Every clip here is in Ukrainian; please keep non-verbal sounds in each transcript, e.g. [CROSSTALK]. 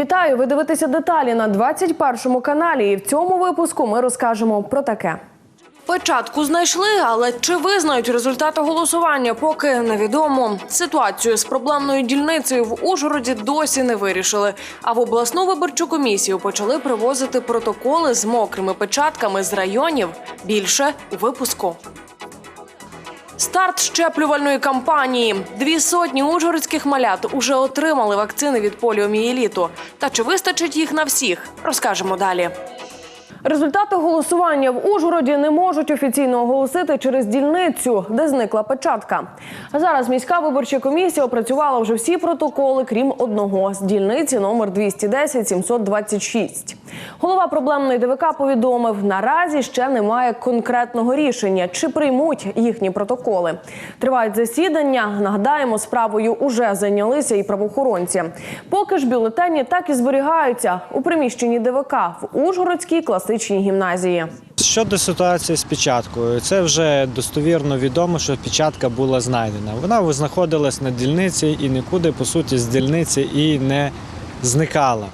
Вітаю! Ви дивитеся деталі на 21 каналі. І в цьому випуску ми розкажемо про таке. Печатку знайшли, але чи визнають результати голосування, поки невідомо. Ситуацію з проблемною дільницею в Ужгороді досі не вирішили. А в обласну виборчу комісію почали привозити протоколи з мокрими печатками з районів. Більше у випуску. Старт щеплювальної кампанії. Дві сотні ужгородських малят уже отримали вакцини від поліомієліту. Та чи вистачить їх на всіх? Розкажемо далі. Результати голосування в Ужгороді не можуть офіційно оголосити через дільницю, де зникла печатка. Зараз міська виборча комісія опрацювала вже всі протоколи, крім одного з дільниці номер 210 726. Голова проблемної ДВК повідомив, наразі ще немає конкретного рішення, чи приймуть їхні протоколи. Тривають засідання. Нагадаємо, справою уже зайнялися і правоохоронці. Поки ж бюлетені так і зберігаються у приміщенні ДВК в Ужгородській класичній гімназії. Щодо ситуації з печаткою, це вже достовірно відомо, що печатка була знайдена. Вона знаходилась на дільниці і нікуди, по суті, з дільниці і не зникала.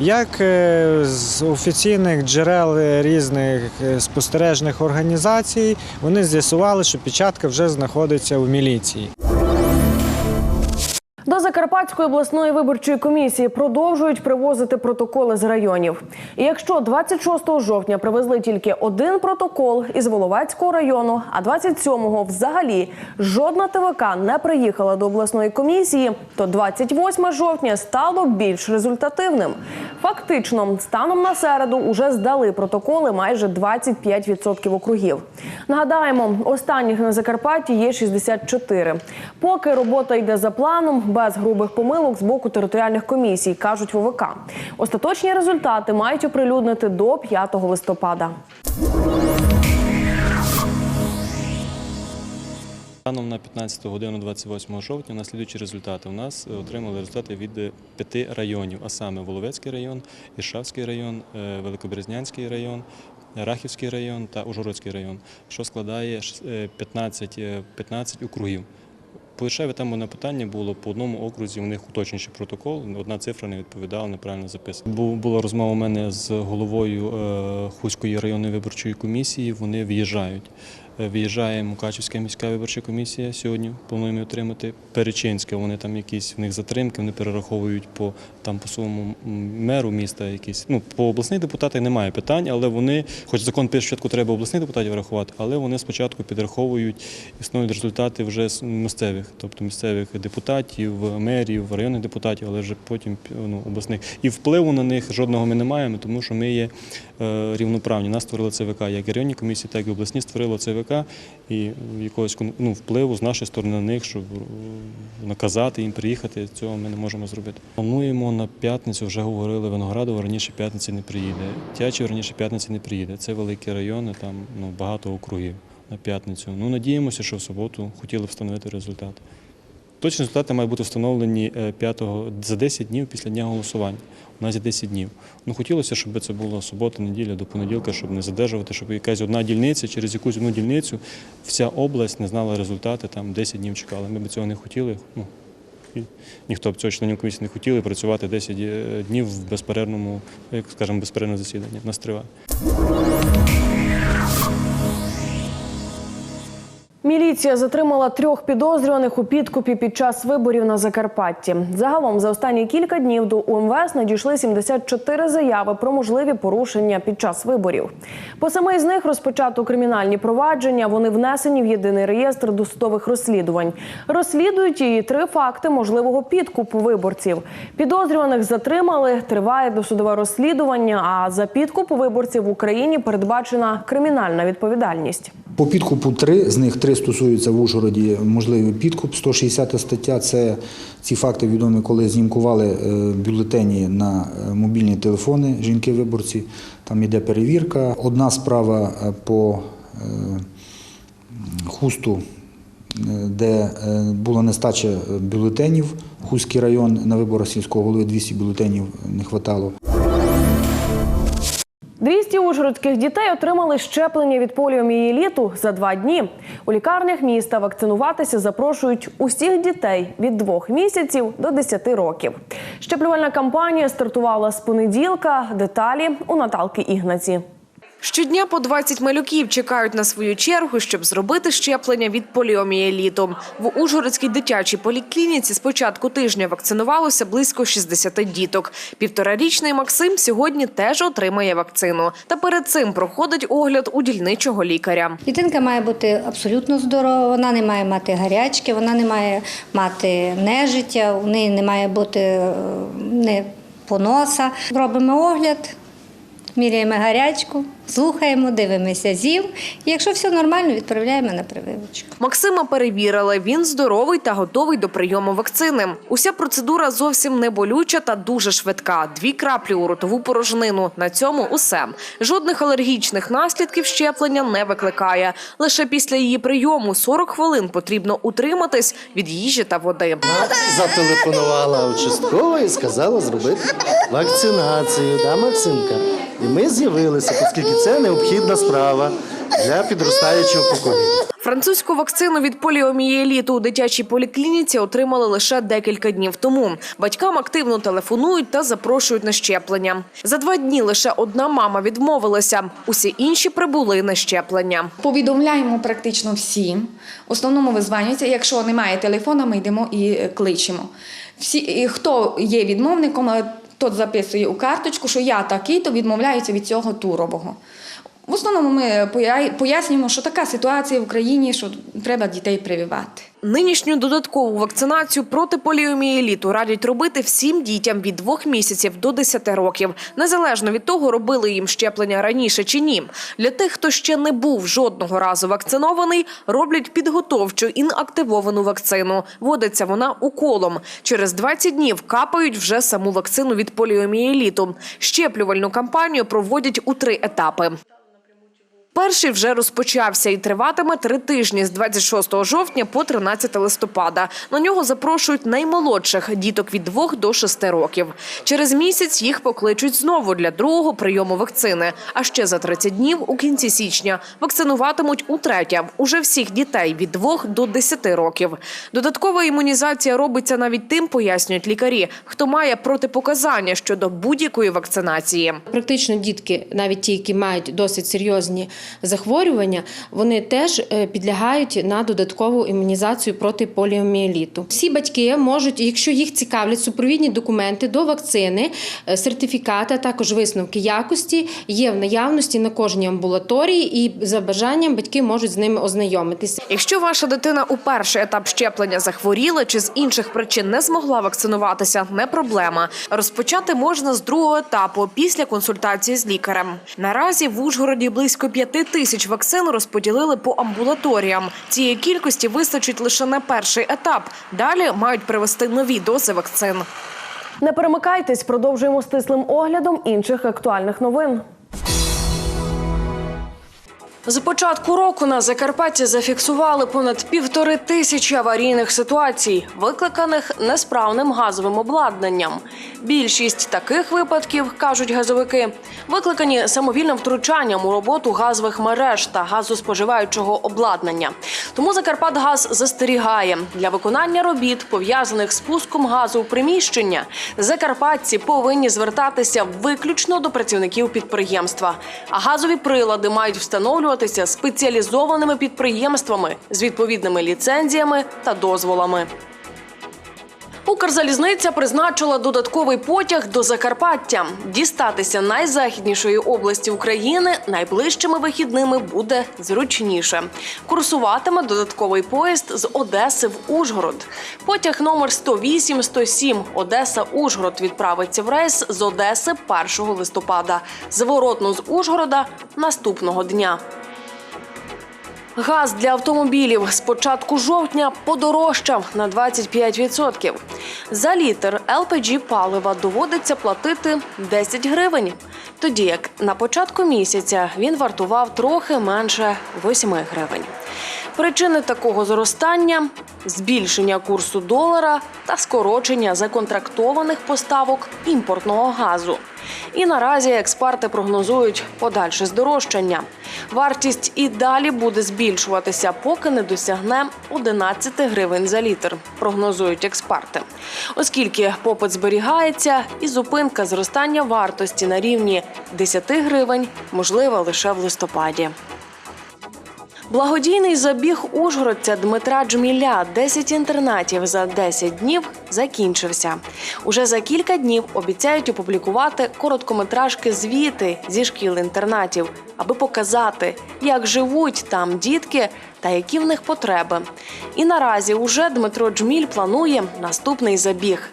Як е, з офіційних джерел різних е, спостережних організацій, вони з'ясували, що печатка вже знаходиться в міліції. До Закарпатської обласної виборчої комісії продовжують привозити протоколи з районів. І якщо 26 жовтня привезли тільки один протокол із Воловецького району, а 27-го взагалі жодна ТВК не приїхала до обласної комісії, то 28 жовтня стало більш результативним. Фактично, станом на середу уже здали протоколи майже 25% округів. Нагадаємо, останніх на Закарпатті є 64. Поки робота йде за планом, без грубих помилок з боку територіальних комісій, кажуть в ОВК. Остаточні результати мають оприлюднити до 5 листопада. Станом на 15 годину 28 жовтня наслідуючі результати. У нас е, отримали результати від е, п'яти районів, а саме Воловецький район, Іршавський район, е, Великобрезнянський район, Рахівський район та Ужгородський район, що складає е, 15, е, 15 округів. Іршаві там одне питання було по одному окрузі. У них уточніший протокол. Одна цифра не відповідала, неправильно записана. Бу- Була розмова у мене з головою е, Хуської районної виборчої комісії. Вони в'їжджають. Виїжджає Мукачівська міська виборча комісія сьогодні. Плануємо отримати Перечинська. Вони там якісь в них затримки. Вони перераховують по там по своєму меру міста. Якісь ну по обласних депутатах немає питань, але вони, хоч закон пише, що треба обласних депутатів рахувати, але вони спочатку підраховують існують результати вже місцевих, тобто місцевих депутатів, мерів, районних депутатів, але вже потім ну, обласних. І впливу на них жодного ми не маємо, тому що ми є е, рівноправні. Нас створила ЦВК, як і районні комісії, так і обласні створила ЦВК, і якогось ну, впливу з нашої сторони на них, щоб е, наказати їм приїхати, цього ми не можемо зробити. Плануємо на п'ятницю, вже говорили, Виноградово раніше п'ятниці не приїде. Тячів раніше п'ятниці не приїде. Це великі райони, там ну, багато округів на п'ятницю. Ну, надіємося, що в суботу хотіли б встановити результат. Точні результати мають бути встановлені е, 5 за 10 днів після дня голосування. У нас є 10 днів. Ну хотілося, щоб це було субота, неділя до понеділка, щоб не задержувати, щоб якась одна дільниця через якусь одну дільницю вся область не знала результати, там 10 днів чекали. Ми б цього не хотіли. Ну, ніхто б цього членів комісії не хотіли працювати 10 е, днів в безперервному, як скажемо, безперервне засідання. Нас триває. Поліція затримала трьох підозрюваних у підкупі під час виборів на Закарпатті. Загалом за останні кілька днів до УМВС надійшли 74 заяви про можливі порушення під час виборів. По саме із них розпочато кримінальні провадження. Вони внесені в єдиний реєстр досудових розслідувань. Розслідують її три факти можливого підкупу виборців. Підозрюваних затримали. Триває досудове розслідування. А за підкупу виборців в Україні передбачена кримінальна відповідальність. По підкупу три з них 340 стосується в Ужгороді можливий підкуп. 160 стаття це ці факти відомі, коли знімкували е, бюлетені на е, мобільні телефони. Жінки-виборці, там йде перевірка. Одна справа е, по хусту, де була нестача бюлетенів. Хуський район на виборах сільського голови 200 бюлетенів не вистачало. 200 ужгородських дітей отримали щеплення від поліомієліту за два дні. У лікарнях міста вакцинуватися запрошують усіх дітей від двох місяців до 10 років. Щеплювальна кампанія стартувала з понеділка. Деталі у Наталки Ігнаці. Щодня по 20 малюків чекають на свою чергу, щоб зробити щеплення від поліомієліту. В Ужгородській дитячій поліклініці з початку тижня вакцинувалося близько 60 діток. Півторарічний Максим сьогодні теж отримає вакцину. Та перед цим проходить огляд у дільничого лікаря. Дитинка має бути абсолютно здорова, вона не має мати гарячки, вона не має мати нежиття, у неї не має бути е, не поноса. Робимо огляд, міряємо гарячку, слухаємо, дивимося зів. І якщо все нормально, відправляємо на прививочку. Максима перевірили. Він здоровий та готовий до прийому вакцини. Уся процедура зовсім не болюча та дуже швидка. Дві краплі у ротову порожнину. На цьому усе. Жодних алергічних наслідків щеплення не викликає. Лише після її прийому 40 хвилин потрібно утриматись від їжі та води. Зателефонувала участково і сказала зробити вакцинацію, да, Максимка? І ми з'явилися, оскільки це необхідна справа для підростаючого покоління. Французьку вакцину від поліомієліту у дитячій поліклініці отримали лише декілька днів тому. Батькам активно телефонують та запрошують на щеплення. За два дні лише одна мама відмовилася. Усі інші прибули на щеплення. Повідомляємо практично всім. В основному визванюється. Якщо немає телефона, ми йдемо і кличемо. Всі, хто є відмовником, тот записує у карточку, що я такий, то відмовляється від цього турового. В основному ми пояснюємо, що така ситуація в Україні, що треба дітей прививати. Нинішню додаткову вакцинацію проти поліомієліту радять робити всім дітям від 2 місяців до 10 років, незалежно від того, робили їм щеплення раніше чи ні. Для тих, хто ще не був жодного разу вакцинований, роблять підготовчу інактивовану вакцину. Вводиться вона уколом. Через 20 днів капають вже саму вакцину від поліомієліту. Щеплювальну кампанію проводять у три етапи. Перший вже розпочався і триватиме три тижні з 26 жовтня по 13 листопада. На нього запрошують наймолодших діток від 2 до 6 років. Через місяць їх покличуть знову для другого прийому вакцини. А ще за 30 днів у кінці січня вакцинуватимуть утретє уже всіх дітей від 2 до 10 років. Додаткова імунізація робиться навіть тим, пояснюють лікарі, хто має протипоказання щодо будь-якої вакцинації. Практично дітки, навіть ті, які мають досить серйозні захворювання, вони теж е, підлягають на додаткову імунізацію проти поліомієліту. Всі батьки можуть, якщо їх цікавлять супровідні документи до вакцини, е, сертифікати, також висновки якості, є в наявності на кожній амбулаторії, і за бажанням батьки можуть з ними ознайомитися. Якщо ваша дитина у перший етап щеплення захворіла чи з інших причин не змогла вакцинуватися, не проблема. Розпочати можна з другого етапу після консультації з лікарем. Наразі в Ужгороді близько п'яти тисяч вакцин розподілили по амбулаторіям. Цієї кількості вистачить лише на перший етап. Далі мають привезти нові дози вакцин. Не перемикайтесь, продовжуємо стислим оглядом інших актуальних новин. З початку року на Закарпатті зафіксували понад півтори тисячі аварійних ситуацій, викликаних несправним газовим обладнанням. Більшість таких випадків, кажуть газовики, викликані самовільним втручанням у роботу газових мереж та газоспоживаючого обладнання. Тому Закарпатгаз застерігає для виконання робіт, пов'язаних з пуском газу у приміщення, закарпатці повинні звертатися виключно до працівників підприємства. А газові прилади мають встановлюватися спеціалізованими підприємствами з відповідними ліцензіями та дозволами. Укрзалізниця призначила додатковий потяг до Закарпаття. Дістатися найзахіднішої області України найближчими вихідними буде зручніше. Курсуватиме додатковий поїзд з Одеси в Ужгород. Потяг номер 108-107 Одеса-Ужгород відправиться в рейс з Одеси 1 листопада. Зворотно з Ужгорода наступного дня. Газ для автомобілів з початку жовтня подорожчав на 25%. За літр ЛПГ палива доводиться платити 10 гривень, тоді як на початку місяця він вартував трохи менше 8 гривень. Причини такого зростання збільшення курсу долара та скорочення законтрактованих поставок імпортного газу. І наразі експерти прогнозують подальше здорожчання. Вартість і далі буде збільшуватися, поки не досягне 11 гривень за літр, прогнозують експерти. Оскільки попит зберігається, і зупинка зростання вартості на рівні 10 гривень можлива лише в листопаді. Благодійний забіг ужгородця Дмитра Джміля «10 інтернатів за 10 днів закінчився. Уже за кілька днів обіцяють опублікувати короткометражки звіти зі шкіл-інтернатів, аби показати, як живуть там дітки та які в них потреби. І наразі уже Дмитро Джміль планує наступний забіг,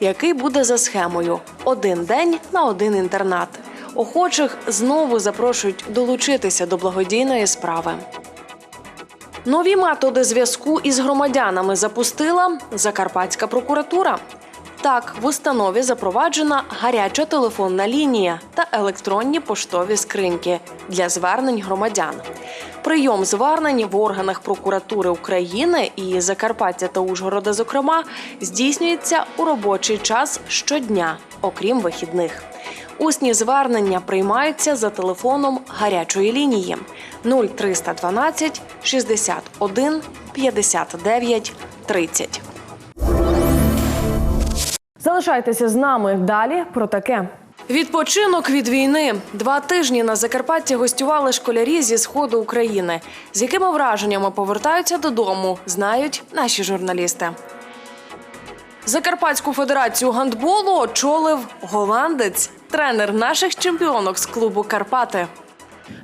який буде за схемою: один день на один інтернат. Охочих знову запрошують долучитися до благодійної справи. Нові методи зв'язку із громадянами запустила Закарпатська прокуратура. Так, в установі запроваджена гаряча телефонна лінія та електронні поштові скриньки для звернень громадян. Прийом звернень в органах прокуратури України і Закарпаття та Ужгорода, зокрема, здійснюється у робочий час щодня, окрім вихідних. Усні звернення приймаються за телефоном гарячої лінії 0312 61 59 30. Залишайтеся з нами далі про таке. Відпочинок від війни. Два тижні на Закарпатті гостювали школярі зі сходу України. З якими враженнями повертаються додому, знають наші журналісти. Закарпатську федерацію гандболу очолив голландець, тренер наших чемпіонок з клубу Карпати.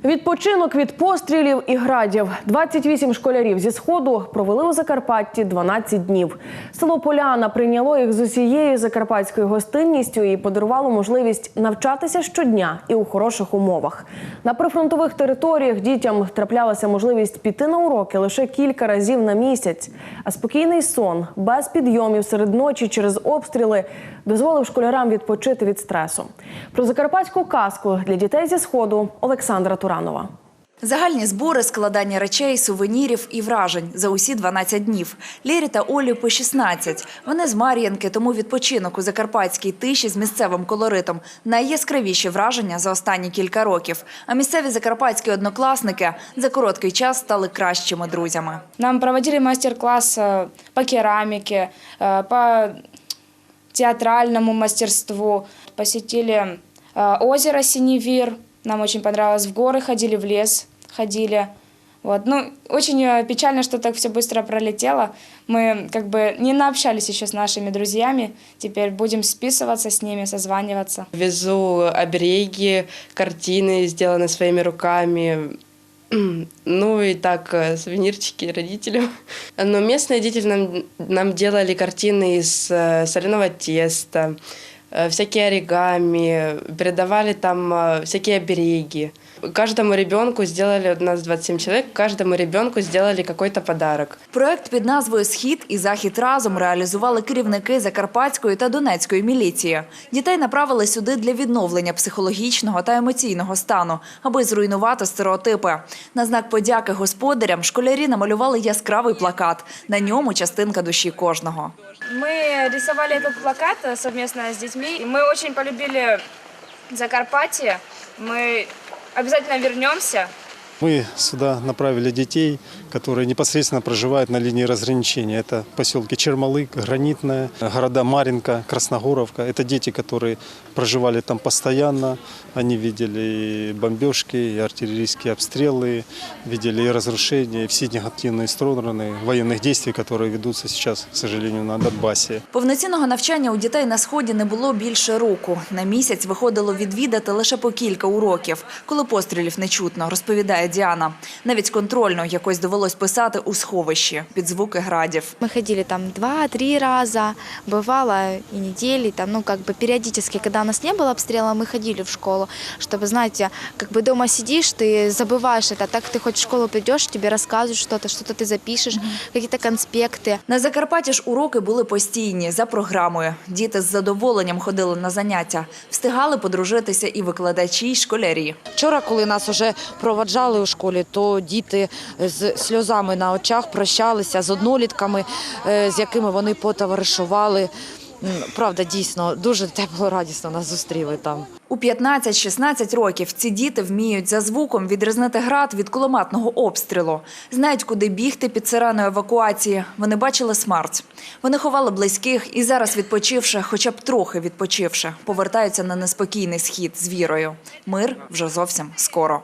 Відпочинок від пострілів і градів. 28 школярів зі сходу провели у Закарпатті 12 днів. Село Поляна прийняло їх з усією закарпатською гостинністю і подарувало можливість навчатися щодня і у хороших умовах. На прифронтових територіях дітям траплялася можливість піти на уроки лише кілька разів на місяць. А спокійний сон без підйомів серед ночі через обстріли дозволив школярам відпочити від стресу. Про закарпатську казку для дітей зі сходу Олександра Туранова. Загальні збори, складання речей, сувенірів і вражень за усі 12 днів. Лєрі та Олі по 16. Вони з Мар'їнки, тому відпочинок у закарпатській тиші з місцевим колоритом – найяскравіші враження за останні кілька років. А місцеві закарпатські однокласники за короткий час стали кращими друзями. Нам проводили мастер-класс э, по керамике, э, по театральному мастерству. Посетили э, озеро Синевир. Нам очень понравилось. В горы ходили, в лес ходили. Вот. Ну, очень э, печально, что так все быстро пролетело. Мы как бы не наобщались еще с нашими друзьями. Теперь будем списываться с ними, созваниваться. Везу обереги, картины, сделанные своими руками. [CLEARS THROAT] Ну и так, э, сувенирчики родителям. Но местные дети нам, нам делали картины из э, соляного теста, всякие оригами, передавали там э, всякие обереги. Каждому ребенку сделали, у нас 27 человек, каждому ребенку сделали какой-то подарок. Проект під назвою «Схід і Захід разом» реалізували керівники Закарпатської та Донецької міліції. Дітей направили сюди для відновлення психологічного та емоційного стану, аби зруйнувати стереотипи. На знак подяки господарям школярі намалювали яскравий плакат. На ньому частинка душі кожного. Мы рисовали этот плакат э, совместно с детьми. И мы очень полюбили Закарпатье. Мы обязательно вернемся. Мы сюда направили детей, которые непосредственно проживают на линии разграничения. Это поселки Чермалык, Гранитная, города Маринка, Красногоровка. Это дети, которые проживали там постоянно. Они видели и бомбежки, и артиллерийские обстрелы, видели и разрушения, и все негативные стороны военных действий, которые ведутся сейчас, к сожалению, на Донбассе. Повноцінного навчання у дітей на сході не було більше року. На місяць виходило відвідати лише по кілька уроків, коли пострілів не чутно, розповідає Діана. Навіть контрольну якось довелось писати у сховищі під звуки градів. Мы ходили там два-три раза, бывало и недели, там, ну, как бы периодически, когда нас не было обстрела, мы ходили в школу, чтобы, знаете, как бы дома сидишь, ты забываешь это, так ты хоть в школу придешь, тебе рассказывают что-то, что-то ты запишешь, какие-то конспекты. На Закарпатті ж уроки були постійні за програмою. Діти з задоволенням ходили на заняття, встигали подружитися і викладачі, і школярі. Вчора, коли нас вже проваджали у школі, то діти з сльозами на очах прощалися з однолітками, е, з якими вони потоваришували. Правда, дійсно, дуже тепло, радісно нас зустріли там. У 15-16 років ці діти вміють за звуком відрізнити град від кулеметного обстрілу. Знають, куди бігти під сиреною евакуації. Вони бачили смерть. Вони ховали близьких і зараз, відпочивши, хоча б трохи відпочивши, повертаються на неспокійний схід з вірою. Мир вже зовсім скоро.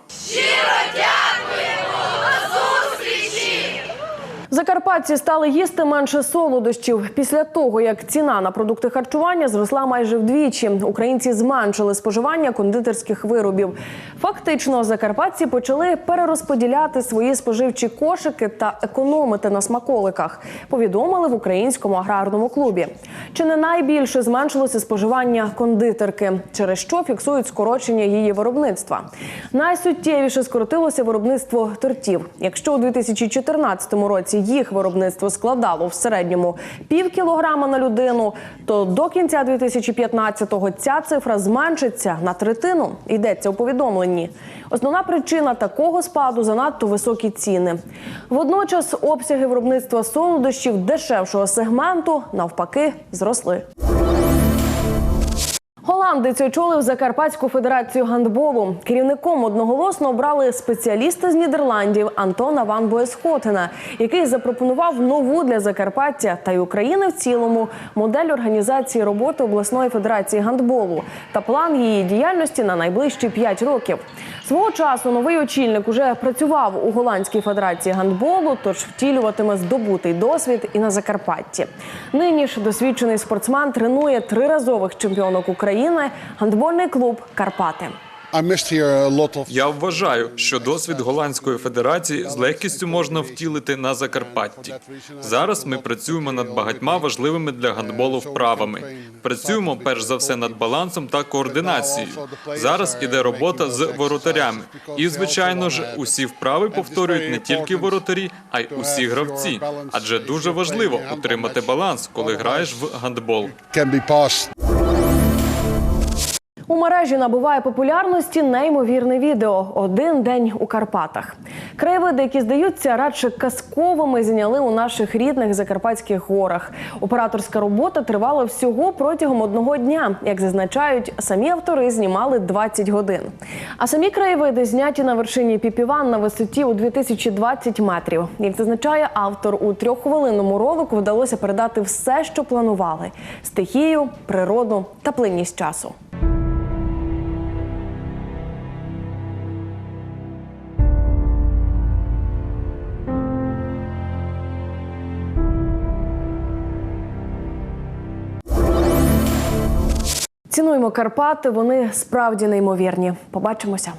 Закарпатці стали їсти менше солодощів. Після того, як ціна на продукти харчування зросла майже вдвічі, українці зменшили споживання кондитерських виробів. Фактично, закарпатці почали перерозподіляти свої споживчі кошики та економити на смаколиках. Повідомили в українському аграрному клубі. Чи не найбільше зменшилося споживання кондитерки, через що фіксують скорочення її виробництва. Найсуттєвіше скоротилося виробництво тортів. Якщо у 2014 році їх виробництво складало в середньому пів кілограма на людину, то до кінця 2015-го ця цифра зменшиться на третину. Йдеться у повідомленні. Основна причина такого спаду занадто високі ціни. Водночас обсяги виробництва солодощів дешевшого сегменту навпаки зросли. Голландець очолив Закарпатську федерацію гандболу. Керівником одноголосно обрали спеціаліста з Нідерландів Антона Ван Боєсхотена, який запропонував нову для Закарпаття та й України в цілому модель організації роботи обласної федерації гандболу та план її діяльності на найближчі 5 років. Свого часу новий очільник уже працював у голландській федерації гандболу, тож втілюватиме здобутий досвід і на Закарпатті. Нині ж досвідчений спортсмен тренує триразових чемпіонок України гандбольний клуб Карпати. Я вважаю, що досвід голландської федерації з легкістю можна втілити на Закарпатті. Зараз ми працюємо над багатьма важливими для гандболу вправами. Працюємо перш за все над балансом та координацією. Зараз іде робота з воротарями, і звичайно ж, усі вправи повторюють не тільки воротарі, а й усі гравці. Адже дуже важливо утримати баланс, коли граєш в гандбол. У мережі набуває популярності неймовірне відео Один день у Карпатах. Краєвиди, які здаються радше казковими, зняли у наших рідних закарпатських горах. Операторська робота тривала всього протягом одного дня. Як зазначають, самі автори знімали 20 годин. А самі краєвиди зняті на вершині Піпіван на висоті у 2020 метрів. Як зазначає автор, у трьоххвилинному ролику вдалося передати все, що планували: стихію, природу та плинність часу. Цінуємо Карпати. Вони справді неймовірні. Побачимося.